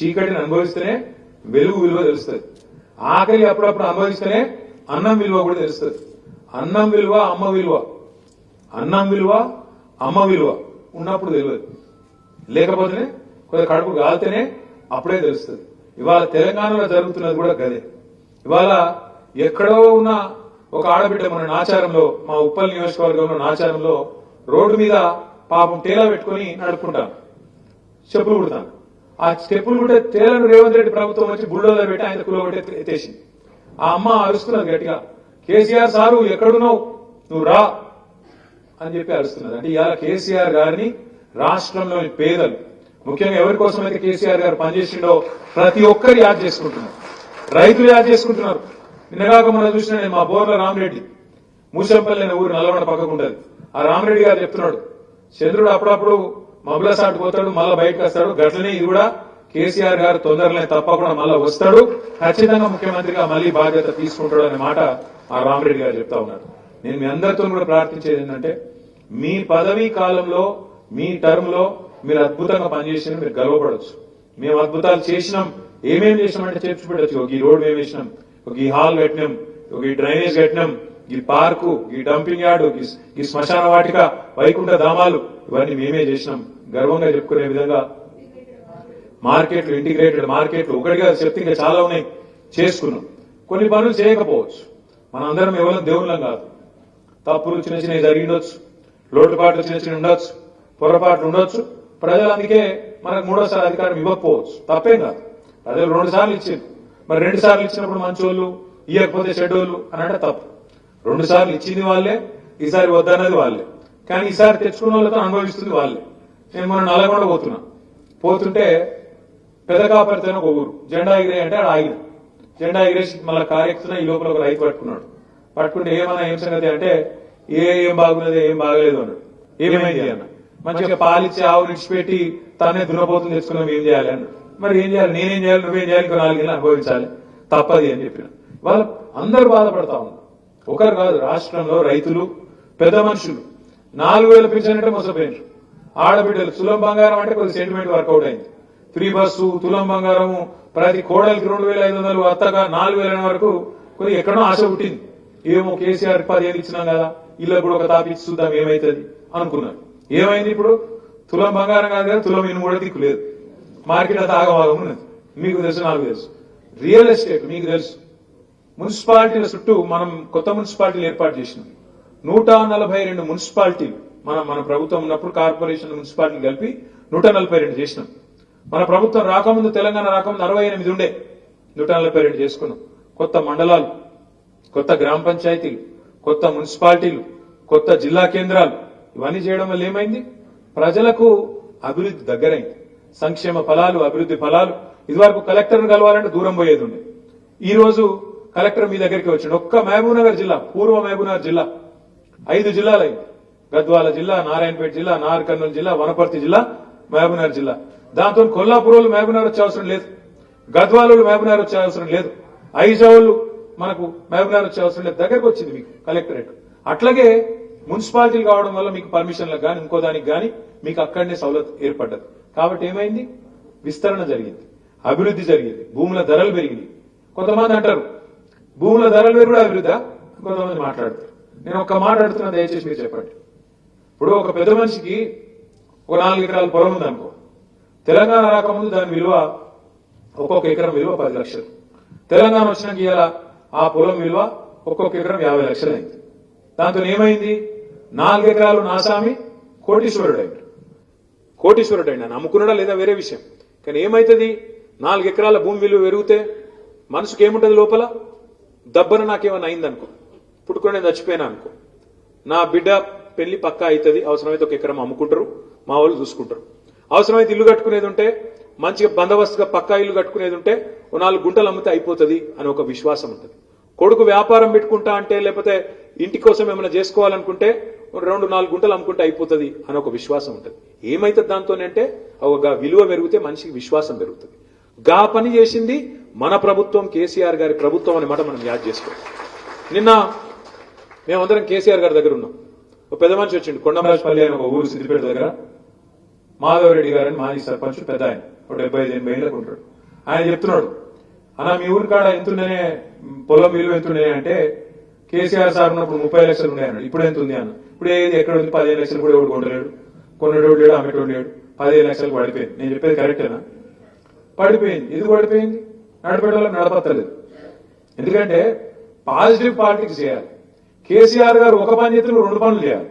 చీకటిని అనుభవిస్తేనే వెలుగు విలువ తెలుస్తుంది. ఆకలి అప్పుడప్పుడు అనుభవిస్తేనే అన్నం విలువ కూడా తెలుస్తుంది. అన్నం విలువ అమ్మ విలువ. అన్నం విలువ అమ్మ విలువ ఉన్నప్పుడు తెలియదు. లేకపోతేనే కొద్ది కడుపు కాలితేనే అప్పుడే తెలుస్తుంది. ఇవాళ తెలంగాణలో జరుగుతున్నది కూడా గదే. ఇవాళ ఎక్కడో ఉన్న ఒక ఆడబిడ్డ మన నాచారంలో మా ఉప్పల్ నియోజకవర్గంలో నాచారంలో రోడ్డు మీద పాపం తేలా పెట్టుకుని నడుపుకుంటాను చెప్పులు కుడతాను ఆ చెప్పులు కూడా తేలను రేవంత్ రెడ్డి ప్రభుత్వం వచ్చి బుల్డోజర్ పెట్టి ఆయన కులో ఎత్తేసింది. ఆ అమ్మ అరుస్తున్నది గట్టిగా కేసీఆర్ సారు ఎక్కడున్నావు? నువ్వు రా అని చెప్పి అరుస్తున్నది. అంటే ఇవాళ కేసీఆర్ గారిని రాష్ట్రంలోని పేదలు ముఖ్యంగా ఎవరి కోసం అయితే కేసీఆర్ గారు పనిచేసిండో ప్రతి ఒక్కరు యాద్ చేసుకుంటున్నారు. రైతులు యాద్ చేసుకుంటున్నారు. నిన్నగాక మనం చూసిన నేను మా బోర్ల రామరెడ్డి మూసంపల్లి అనే ఊరు నల్లగొండ పక్కకు ఉంటది ఆ రామరెడ్డి గారు చెప్తున్నాడు చంద్రుడు అప్పుడప్పుడు మబ్బుల సాటు పోతాడు మళ్ళా బయటకు వస్తాడు గట్లనే ఇది కూడా కేసీఆర్ గారు తొందరలే తప్పకుండా మళ్ళా వస్తాడు ఖచ్చితంగా ముఖ్యమంత్రిగా మళ్ళీ బాధ్యత తీసుకుంటాడు అనే మాట ఆ రామరెడ్డి గారు చెప్తా ఉన్నారు. నేను మీ అందరితో కూడా ప్రార్థించేది ఏంటంటే మీ పదవీ కాలంలో మీ టర్మ్లో మీరు అద్భుతంగా పనిచేసిన మీరు గర్వపడవచ్చు మేము అద్భుతాలు చేసినాం ఏమేం చేసినాం అంటే చెప్పి పెట్టచ్చు ఈ రోడ్ మేము వేసినాం ఒక ఈ హాల్ కట్టినాం ఒక ఈ డ్రైనేజ్ కట్టినాం ఈ పార్కు ఈ డంపింగ్ యార్డు ఈ- శ్మశాన వాటిక వైకుంఠ ధామాలు ఇవన్నీ మేమే చేసినాం. గర్వంగా చెప్పుకునే విధంగా మార్కెట్లు ఇంటిగ్రేటెడ్ మార్కెట్లు ఒకటిగా చెప్తే ఇంకా చాలా ఉన్నాయి. చేసుకున్నాం. కొన్ని పనులు చేయకపోవచ్చు. మనందరం ఎవరు దేవుళ్ళం కాదు. తప్పులు చిన్న చిన్నవి జరిగి ఉండొచ్చు. లోటుపాట్లు చిన్న చిన్న ఉండొచ్చు. పొరపాట్లు ఉండొచ్చు. ప్రజలు అందుకే మనకు మూడోసారి అధికారం ఇవ్వకపోవచ్చు. తప్పేం కాదు. ప్రజలు రెండు సార్లు ఇచ్చింది మరి రెండు సార్లు ఇచ్చినప్పుడు మంచోళ్ళు ఇవ్వకపోతే షెడ్యూల్ అని అంటే తప్పు. రెండు సార్లు ఇచ్చింది వాళ్ళే ఈసారి వద్దన్నది వాళ్ళే. కానీ ఈసారి తెచ్చుకున్న వాళ్ళతో అనుభవిస్తుంది వాళ్ళే. నేను మొన్న నల్లగొండ పోతున్నా. పోతుంటే పెదకాపరితో ఒక ఊరు. జెండా ఎగిరే అంటే ఆడ ఆగిన. జెండా ఎగిరేసి మళ్ళీ కారెక్కుతున్నా ఈ లోపల ఒక రైతు పట్టుకున్నాడు. పట్టుకుంటే ఏమన్నా ఏం సంగతి అంటే ఏ ఏం బాగున్నది ఏం బాగలేదు అన్నాడు. ఏమైంది అన్న? మంచిగా పాలిచ్చి ఆవు నిడిచిపెట్టి తనే దున్నపోతుంది తెచ్చుకున్నాం ఏం చేయాలి అన్నాడు. మరి ఏం చేయాలి? నేనేం చేయాలి? నువ్వేం చేయాలి? ఇంకో అనుభవించాలి. తప్పది అని చెప్పిన. వాళ్ళు అందరు బాధపడతా ఉన్నారు. ఒకరు కాదు రాష్ట్రంలో రైతులు పెద్ద మనుషులు. నాలుగు వేల పెన్షన్ అంటే మోసపోయినారు. ఆడబిడ్డలు తులం బంగారం అంటే కొద్ది సెంటిమెంట్ వర్కౌట్ అయింది. ఫ్రీ బస్సు తులం బంగారము ప్రతి కోడలికి రెండు వేల ఐదు వందలు అత్తగా నాలుగు వేల వరకు కొద్ది ఎక్కడో ఆశ పుట్టింది. ఏమో కేసీఆర్ పదిహేను ఇచ్చినాం కదా ఇల్లు కూడా ఒక తాపిచ్చి చూద్దాం ఏమైతుంది అనుకున్నారు. ఏమైంది ఇప్పుడు? తులం బంగారం కాదు కదా తులం ఇనుము కూడా దిక్కు లేదు. మార్కెట్ తాగవాగం ఉన్నది. మీకు తెలుసు నాకు తెలుసు. రియల్ ఎస్టేట్ మీకు తెలుసు. మున్సిపాలిటీల చుట్టూ మనం కొత్త మున్సిపాలిటీలు ఏర్పాటు చేసినాం. నూట నలభై రెండు మున్సిపాలిటీలు మనం మన ప్రభుత్వం ఉన్నప్పుడు కార్పొరేషన్ మున్సిపాలిటీలు కలిపి నూట నలభై రెండు చేసినాం. మన ప్రభుత్వం రాకముందు తెలంగాణ రాకముందు అరవై ఎనిమిది ఉండే. నూట నలభై రెండు చేసుకున్నాం. కొత్త మండలాలు కొత్త గ్రామ పంచాయతీలు కొత్త మున్సిపాలిటీలు కొత్త జిల్లా కేంద్రాలు. ఇవన్నీ చేయడం వల్ల ఏమైంది? ప్రజలకు అభివృద్ధి దగ్గరైంది. సంక్షేమ ఫలాలు అభివృద్ధి ఫలాలు. ఇదివరకు కలెక్టర్ను కలవాలంటే దూరం పోయేది ఉండే ఈ రోజు కలెక్టర్ మీ దగ్గరికి వచ్చిండు. ఒక్క మహబూబ్నగర్ జిల్లా పూర్వ మహబూబ్నగర్ జిల్లా. ఐదు జిల్లాలు అయింది గద్వాల జిల్లా నారాయణపేట జిల్లా నార్ కర్నూలు జిల్లా వనపర్తి జిల్లా మహబూబ్నగర్ జిల్లా. దాంతో కొల్లాపూర్ వాళ్ళు వచ్చే అవసరం లేదు. గద్వాలు మహబూబ్నగర్ వచ్చే అవసరం లేదు. ఐజావులు మనకు మహబూబ్నగర్ వచ్చే అవసరం లేదు. దగ్గరకు వచ్చింది మీకు కలెక్టరేట్. అట్లాగే మున్సిపాలిటీలు కావడం వల్ల మీకు పర్మిషన్లకు కానీ ఇంకో దానికి కానీ మీకు అక్కడనే సౌలత్ ఏర్పడ్డది. కాబట్టి ఏమైంది? విస్తరణ జరిగింది. అభివృద్ధి జరిగింది. భూముల ధరలు పెరిగినాయి. కొంతమంది అంటారు భూముల ధరలు పెరుగుడు అభివృద్ధి? కొంతమంది మాట్లాడతారు. నేను ఒక్క మాట్లాడుతున్నా దయచేసి మీరు చెప్పండి. ఇప్పుడు ఒక పెద్ద మనిషికి ఒక నాలుగు ఎకరాల పొలం ఉందనుకో తెలంగాణ రాకముందు దాని విలువ ఒక్కొక్క ఎకరం విలువ పది లక్షలు. తెలంగాణ వచ్చినాక ఇవాళ ఆ పొలం విలువ ఒక్కొక్క ఎకరం యాభై లక్షలు అయింది. దాంతో ఏమైంది? నాలుగు ఎకరాలు నాసామి కోటీశ్వరుడు అయింది కోటీశ్వరుడు అయినా అమ్ముకున్నాడా లేదా వేరే విషయం. కానీ ఏమవుతుంది నాలుగు ఎకరాల భూమి విలువ పెరిగితే మనసుకు ఏముంటది లోపల? దబ్బన నాకేమైనా అయిందనుకో. పుట్టుకొని నేను చచ్చిపోయినా అనుకో. నా బిడ్డ పెళ్ళి పక్కా అవుతుంది అవసరమైతే ఒక ఎకరం అమ్ముకుంటారు. మా వాళ్ళు చూసుకుంటారు. అవసరమైతే ఇల్లు కట్టుకునేది ఉంటే మంచిగా బందోబస్తుగా పక్కా ఇల్లు కట్టుకునేది ఉంటే ఓ నాలుగు గుంటలు అమ్మితే అయిపోతుంది అని ఒక విశ్వాసం ఉంటుంది. కొడుకు వ్యాపారం పెట్టుకుంటా అంటే లేకపోతే ఇంటి కోసం ఏమైనా చేసుకోవాలనుకుంటే రెండు నాలుగు గుంటలు అమ్ముకుంటే అయిపోతుంది అని ఒక విశ్వాసం ఉంటుంది. ఏమైతుంది దాంతోనంటే ఒక విలువ పెరిగితే మనిషికి విశ్వాసం పెరుగుతుంది. గా పని చేసింది మన ప్రభుత్వం కేసీఆర్ గారి ప్రభుత్వం అనే మాట మనం యాద్ చేసుకోవాలి. నిన్న మేమందరం కేసీఆర్ గారి దగ్గర ఉన్నాం. ఒక పెద్ద మనిషి వచ్చిండు కొండమరాజపల్లి అని ఒక ఊరు సిద్దిపేట దగ్గర. మాధవరెడ్డి గారని మాజీ సర్పంచ్ పెద్ద ఆయన. ఒక డెబ్బై ఐదు ఎనభై ఏళ్ళకు ఉంటాడు. ఆయన చెప్తున్నాడు అన్న మీ ఊరి కాడ ఎంతుండనే పొలం విలువ ఎంతుండే అంటే కేసీఆర్ సార్ ఉన్నప్పుడు ముప్పై లక్షలు ఉన్నాయి ఇప్పుడు ఎంత ఉంది అన్న ఇప్పుడు ఏది ఎక్కడ ఉంది? పదిహేను లక్షలు కూడా ఎవడు కొంటలేడు కొన్నటోడు లేడు అమ్మేటోడు లేడు. పదిహేను లక్షలు పడిపోయింది. నేను చెప్పేది కరెక్టేనా పడిపోయింది. ఎందుకు పడిపోయింది? నడపడం నడపత్తలేదు. ఎందుకంటే పాజిటివ్ పాలిటిక్స్ చేయాలి. కేసీఆర్ గారు ఒక పని చేతులు రెండు పనులు చేయాలి.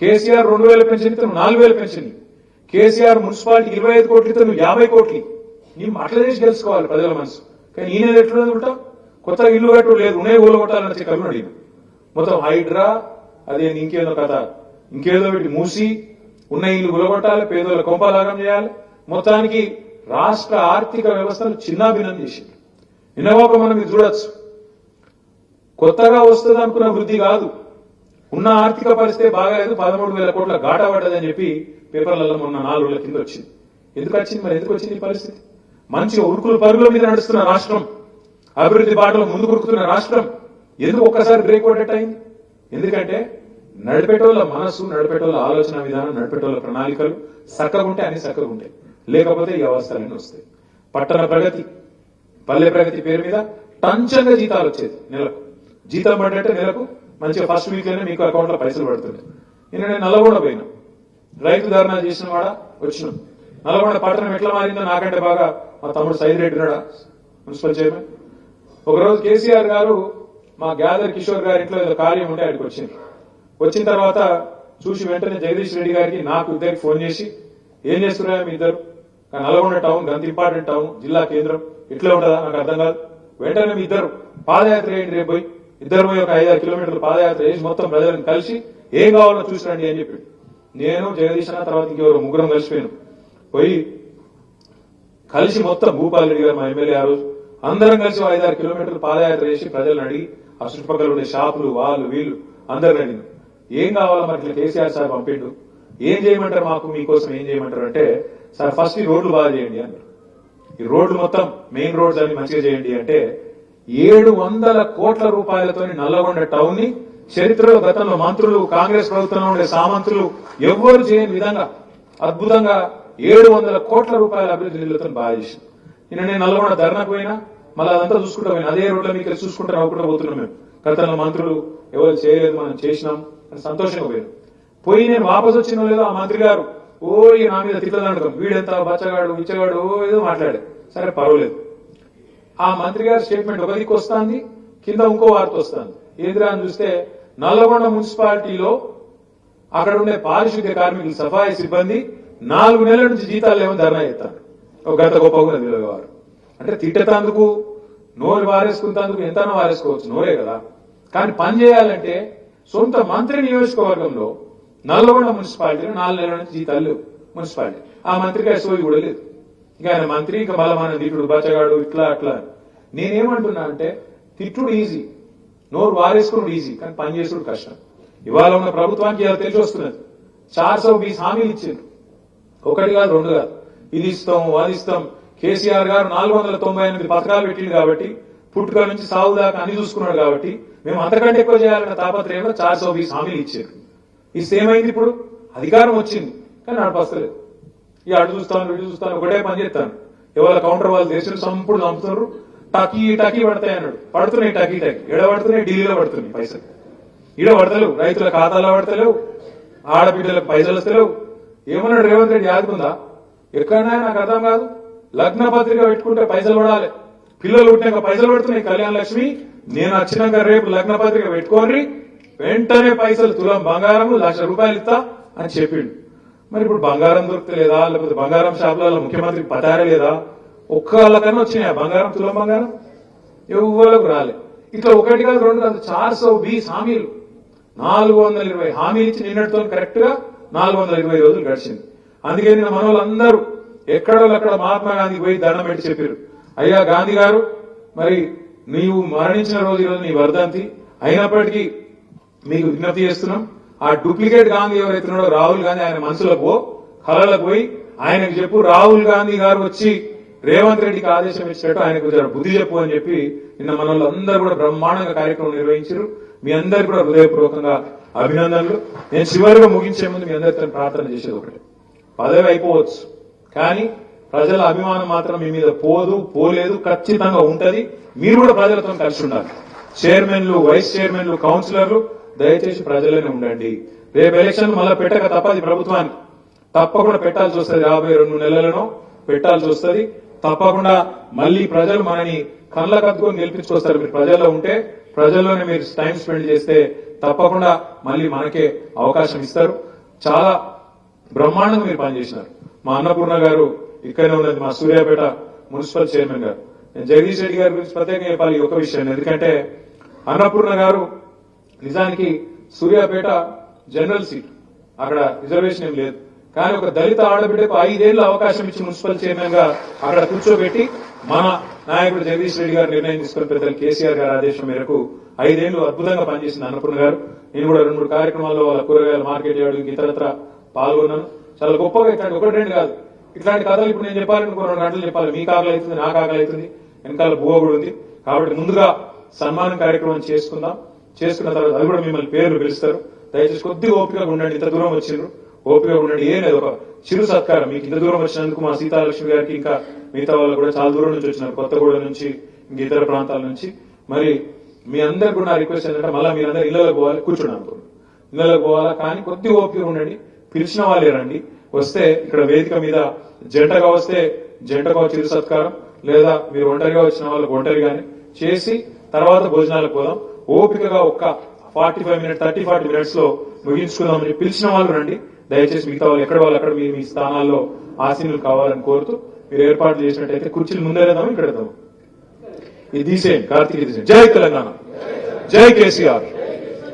కేసీఆర్ రెండు వేల పెన్షన్ ఇతను నాలుగు వేల పెన్షన్ కేసీఆర్ మున్సిపాలిటీ ఇరవై ఐదు కోట్లు ఇతను యాభై కోట్లు నీ మాటలు చేసి గెలుచుకోవాలి ప్రజల మనసు. కానీ ఈయన ఎట్లా ఉంటా కొత్తగా ఇల్లు కట్టు లేదు ఉన్నాయి ఊళ్ళో కొట్టాలని కరుణ అడిగింది. మొత్తం హైడ్రా అదే ఇంకేదో కథ. ఇంకేదో పెట్టి మూసి ఉన్న ఇల్లు గులగొట్టాలి పేదల కొంపలాగం చేయాలి. మొత్తానికి రాష్ట్ర ఆర్థిక వ్యవస్థను చిన్నాభిన్నం చేసింది. నిన్నవాక మనం ఇది చూడొచ్చు. కొత్తగా వస్తుంది అనుకున్న వృద్ధి కాదు. ఉన్న ఆర్థిక పరిస్థితి బాగాలేదు పదమూడు వేల కోట్ల గాట పడ్డదని చెప్పి పేపర్లలో మొన్న నాలుగు రోజుల కింద వచ్చింది. ఎందుకు వచ్చింది? మరి ఎందుకు వచ్చింది ఈ పరిస్థితి? మంచి ఉరుకులు పరుగుల మీద నడుస్తున్న రాష్ట్రం. అభివృద్ధి బాటలో ముందు ఉరుకుతున్న రాష్ట్రం ఎందుకు ఒక్కసారి బ్రేక్ కొట్టేట్ అయింది? ఎందుకంటే నడిపేటోళ్ళ మనసు నడిపేటోళ్ళ ఆలోచన విధానం నడిపేటోళ్ళ ప్రణాళికలు సక్కగుంటే అన్ని సక్కగుంటాయి ఉంటాయి లేకపోతే ఈ అవస్థలన్నీ వస్తాయి. పట్టణ ప్రగతి పల్లె ప్రగతి పేరు మీద టంచంగా జీతాలు వచ్చేది నెలకు. జీతం పడ్డట్టే నెలకు మంచిగా ఫస్ట్ వీక్లోనే మీకు అకౌంట్లో పైసలు పడుతుంది నిన్న నేను నల్లగొండ పోయినా. రైతు ధర్నా చేసిన వాడ? వచ్చినాం. నల్లగొండ పట్టణం ఎట్లా మారిందో నాకంటే బాగా మా తమ్ముడు సైద్ రెడ్డి ఉన్నాడా? Municipal chairman? ఒకరోజు కేసీఆర్ గారు మా గ్యాదర్ కిషోర్ గారి ఇంట్లో ఏదో కార్యం ఉంటే ఆయనకు వచ్చింది. వచ్చిన తర్వాత చూసి వెంటనే జగదీష్ రెడ్డి గారికి నాకు ఇద్దరికి ఫోన్ చేసి ఏం చేస్తున్నారా మీ ఇద్దరు? కానీ నల్గొండ టౌన్ అంత ఇంపార్టెంట్ టౌన్ జిల్లా కేంద్రం ఇట్లా ఉంటుందా? నాకు అర్థం కాదు. వెంటనే మీ ఇద్దరు పాదయాత్ర చేయండి రేపు పోయి? ఇద్దరు పోయి ఒక ఐదారు కిలోమీటర్లు పాదయాత్ర చేసి మొత్తం ప్రజలను కలిసి ఏం కావాలో చూసిరండి అని చెప్పి. నేను జగదీష్ అన్న తర్వాత ఇంకెవరు ముగ్గురం కలిసిపోయాను. పోయి కలిసి మొత్తం భూపాల్ రెడ్డి గారు మా ఎమ్మెల్యే ఆ రోజు అందరం కలిసి ఐదారు కిలోమీటర్లు పాదయాత్ర చేసి ప్రజలను అడిగి ఆ చుట్టుపక్కల ఉండే షాపులు వాళ్ళు వీళ్ళు అందరిని అడిగింది ఏం కావాలో మరి కేసీఆర్ సార్ పంపిండు. ఏం చేయమంటారు మాకు? మీకోసం ఏం చేయమంటారు? అంటే సార్ ఫస్ట్ ఈ రోడ్లు బాగా చేయండి అన్నారు. ఈ రోడ్లు మొత్తం మెయిన్ రోడ్స్ అన్ని మంచిగా చేయండి అంటే ఏడు వందల కోట్ల రూపాయలతో నల్లగొండ టౌన్ని చరిత్రలో గతంలో మంత్రులు కాంగ్రెస్ ప్రభుత్వంలో ఉండే సామంత్రులు ఎవ్వరు చేయని విధంగా అద్భుతంగా ఏడు వందల కోట్ల రూపాయల అభివృద్ధి నిధులతో బాగా చేసింది. నిన్న నేను నల్లగొండ ధర్నకు పోయినా మళ్ళీ అదంతా చూసుకుంటా పోయినా అదే రోడ్ల మీకు చూసుకుంటాను నవ్వుకుంటూ పోతున్నాం మేము. గతంలో మంత్రులు ఎవరు చేయలేదు మనం చేసినాం అని సంతోషంగా పోయినాం. పోయి నేను వాపస్ వచ్చిన లేదో ఆ మంత్రి గారు ఓ ఈ నా మీద తిట్టదండకం. వీడెంత బచ్చగాడు ఉంచగాడు ఓ ఏదో మాట్లాడే సరే పర్వాలేదు. ఆ మంత్రి గారి స్టేట్మెంట్ ఒక దిక్కు వస్తుంది కింద ఇంకో వార్త వస్తుంది. ఏంద్రా అని చూస్తే నల్లగొండ మున్సిపాలిటీలో అక్కడ ఉండే పారిశుద్ధ్య కార్మికులు సఫాయి సిబ్బంది నాలుగు నెలల నుంచి జీతాలు ఏమో ధర్నా చేస్తారు ఒక గొప్పగా గొప్ప ఉన్నది అంటే తిట్టేందుకు నోరు వారేసుకున్నందుకు ఎంతనో వారేసుకోవచ్చు నోరే కదా. కానీ పని చేయాలంటే సొంత మంత్రి నియోజకవర్గంలో నల్లగొండ మున్సిపాలిటీలో నాలుగు నెలల నుంచి జీతాలు మున్సిపాలిటీ. ఆ మంత్రికి ఆ సోయి కూడా లేదు. ఇక ఆయన మంత్రి ఇంకా బలమాన తిట్టుడు బచ్చగాడు ఇట్లా అట్లా. నేనేమంటున్నా అంటే తిట్టుడు ఈజీ. నోరు వారేసుకున్నాడు ఈజీ కానీ పని చేసుడు కష్టం. ఇవాళ ఉన్న ప్రభుత్వానికి ఇలా తెలిసి వస్తున్నది. చార్ సౌ బీస్ హామీలు ఇచ్చిండ్రు ఒకటి కాదు రెండు కాదు. ఇది ఇస్తాం అది ఇస్తాం కేసీఆర్ గారు నాలుగు వందల తొంభై ఎనిమిది పథకాలు పెట్టిండు కాబట్టి పుట్టుక నుంచి సాగు దాకా అన్ని చూసుకున్నాడు కాబట్టి మేము అంతకంటే ఎక్కువ చేయాలన్న తాపత్రయంలో చార్ సౌ బీస్ హామీలు ఇచ్చారు. ఇస్తే ఏమైంది ఇప్పుడు? అధికారం వచ్చింది కానీ నడపస్తలేదు. ఇక అటు చూస్తాను ఇటు చూస్తాను ఒకటే పని చేస్తాను. ఎవరి కౌంటర్ వాళ్ళు దేశం సంపుడు చంపుతున్నారు. టకీ టకీ పడతాయి అన్నాడు. పడుతున్నాయి టకీ టకీ. ఎడ పడుతున్నాయి? ఢిల్లీలో పడుతున్నాయి పైసలు. ఈడ పడతలేవు. రైతుల ఖాతాలో పడతలేవు. ఆడబిడ్డలకు పైసలు వస్తలేవు. ఏమన్నాడు రేవంత్ రెడ్డి యాదుకుందా ఎక్కడైనా నాకు అర్థం కాదు. లగ్న పత్రిక పెట్టుకుంటే పైసలు పడాలి. పిల్లలు పుట్టినాక పైసలు పడుతున్నాయి కళ్యాణ లక్ష్మి. నేను వచ్చినాక రేపు లగ్న పత్రిక పెట్టుకోండి. వెంటనే పైసలు తులం బంగారం లక్ష రూపాయలు ఇస్తా అని చెప్పిండు. మరి ఇప్పుడు బంగారం దొరకలేదా లేకపోతే బంగారం షాపులలో ముఖ్యమంత్రికి పతారే లేదా? ఒక్క వాళ్ళకన్నా వచ్చినాయా బంగారం తులం బంగారం? ఎవ్వరకు రాలే. ఇట్లా ఒకటి కాదు రెండు కాదు చార్ సో బీస్ హామీలు. నాలుగు వందల ఇరవై హామీలు ఇచ్చి నిన్నటితో కరెక్ట్గా నాలుగు వందల ఇరవై రోజులు గడిచింది. అందుకే నిన్న మన వాళ్ళందరూ ఎక్కడో అక్కడ మహాత్మా గాంధీ పోయి దండం పెట్టి చెప్పారు అయ్యా గాంధీ గారు మరి నీవు మరణించిన రోజు ఈరోజు నీ వర్ధంతి అయినప్పటికీ మీకు విజ్ఞప్తి చేస్తున్నాం. ఆ డూప్లికేట్ గాంధీ ఎవరైతున్నాడో రాహుల్ గాంధీ ఆయన మనసులో పో కళలకు పోయి ఆయనకు చెప్పు రాహుల్ గాంధీ గారు వచ్చి రేవంత్ రెడ్డికి ఆదేశం ఇచ్చినట్టు ఆయనకు బుద్ధి చెప్పు అని చెప్పి నిన్న మన వాళ్ళందరూ కూడా బ్రహ్మాండంగా కార్యక్రమం నిర్వహించారు. మీ అందరికి కూడా హృదయపూర్వకంగా అభినందనలు. నేను చివరిగా ముగించే ముందు మీ అందరితో ప్రార్థన చేసేది ఒకటి. పదవి అయిపోవచ్చు కానీ ప్రజల అభిమానం మాత్రం మీ మీద పోదు పోలేదు ఖచ్చితంగా ఉంటది. మీరు కూడా ప్రజలతో కలిసి ఉండాలి. చైర్మన్లు వైస్ చైర్మన్లు కౌన్సిలర్లు దయచేసి ప్రజలనే ఉండండి. రేపు ఎలక్షన్ మళ్ళీ పెట్టక తప్పది ప్రభుత్వానికి. తప్పకుండా పెట్టాల్సి వస్తుంది యాభై రెండు నెలలను పెట్టాల్సి వస్తుంది. తప్పకుండా మళ్ళీ ప్రజలు మనని కళ్ళ కత్తుకొని గెలిపించుకొస్తారు మీరు ప్రజల్లో ఉంటే. ప్రజల్లోనే మీరు టైం స్పెండ్ చేస్తే తప్పకుండా మళ్ళీ మనకే అవకాశం ఇస్తారు. చాలా బ్రహ్మాండంగా మీరు పనిచేసినారు. మా అన్నపూర్ణ గారు ఇక్కడనే ఉన్నది మా సూర్యాపేట మున్సిపల్ చైర్మన్ గారు. నేను జగదీష్ రెడ్డి గారి గురించి ప్రత్యేకంగా చెప్పాలి ఒక విషయం ఎందుకంటే అన్నపూర్ణ గారు నిజానికి సూర్యాపేట జనరల్ సీట్. అక్కడ రిజర్వేషన్ ఏం లేదు. కానీ ఒక దళిత ఆడబిడ్డకు ఐదేళ్ళ అవకాశం ఇచ్చి మున్సిపల్ చైర్మన్గా అక్కడ కూర్చోబెట్టి మన నాయకుడు జగదీష్ రెడ్డి గారు నిర్ణయం తీసుకున్న పెద్దలు కేసీఆర్ గారి ఆదేశం మేరకు ఐదేళ్ళు అద్భుతంగా పనిచేసింది అన్నపూర్ణ గారు. నేను కూడా రెండు మూడు కార్యక్రమాల్లో వాళ్ళ కూరగాయల మార్కెట్ చేయడానికి ఇతరత్ర పాల్గొన్నాను. చాలా గొప్పగా ఇట్లాంటి ఒకటి రెండు కాదు. ఇట్లాంటి కథలు ఇప్పుడు నేను చెప్పాలనుకో రెండు గంటలు చెప్పాలి. మీకు ఆకలి అవుతుంది నాకు ఆకలి అవుతుంది. వెనకాల బువ్వ కూడా ఉంది. కాబట్టి ముందుగా సన్మానం కార్యక్రమం చేసుకుందాం. చేసుకున్న తర్వాత అది కూడా మిమ్మల్ని పేర్లు పిలుస్తారు. దయచేసి కొద్దిగా ఓపికగా ఉండండి. ఇంత దూరం వచ్చిండ్రు. ఓపికగా ఉండండి. ఏం లేదు. ఒక చిరు సత్కారం. మీకు ఇంత దూరం వచ్చినందుకు మా సీతాలక్ష్మి గారికి ఇంకా మిగతా వాళ్ళు కూడా చాలా దూరం నుంచి వచ్చినారు. కొత్తగూడెం నుంచి ఇంక ఇతర ప్రాంతాల నుంచి. మరి మీ అందరు కూడా నా రిక్వెస్ట్ ఏంటంటే మళ్ళీ మీరందరూ ఇళ్ళలో పోవాలి. కూర్చున్నాను ఇళ్ళలో పోవాలా? కానీ కొద్దిగా ఓపిక ఉండండి. పిలిచిన వాళ్ళే రండి. వస్తే ఇక్కడ వేదిక మీద జంటగా వస్తే జంటగా చిరు సత్కారం లేదా మీరు ఒంటరిగా వచ్చిన వాళ్ళకి ఒంటరిగానే చేసి తర్వాత భోజనాలకు పోదాం. ఓపికగా ఒక్క forty five minute thirty forty మినిట్స్లో ముగించుకుందామని పిలిచిన వాళ్ళు రండి. దయచేసి మిగతా వాళ్ళు ఎక్కడ వాళ్ళు అక్కడ మీ మీ స్థానాల్లో ఆసీనులు కావాలని కోరుతూ మీరు ఏర్పాట్లు చేసినట్టయితే కుర్చీలు ముందేదాము ఇక్కడ ఇది తీసేయండి కార్తీక తీసేయండి జై తెలంగాణ. జై కేసీఆర్.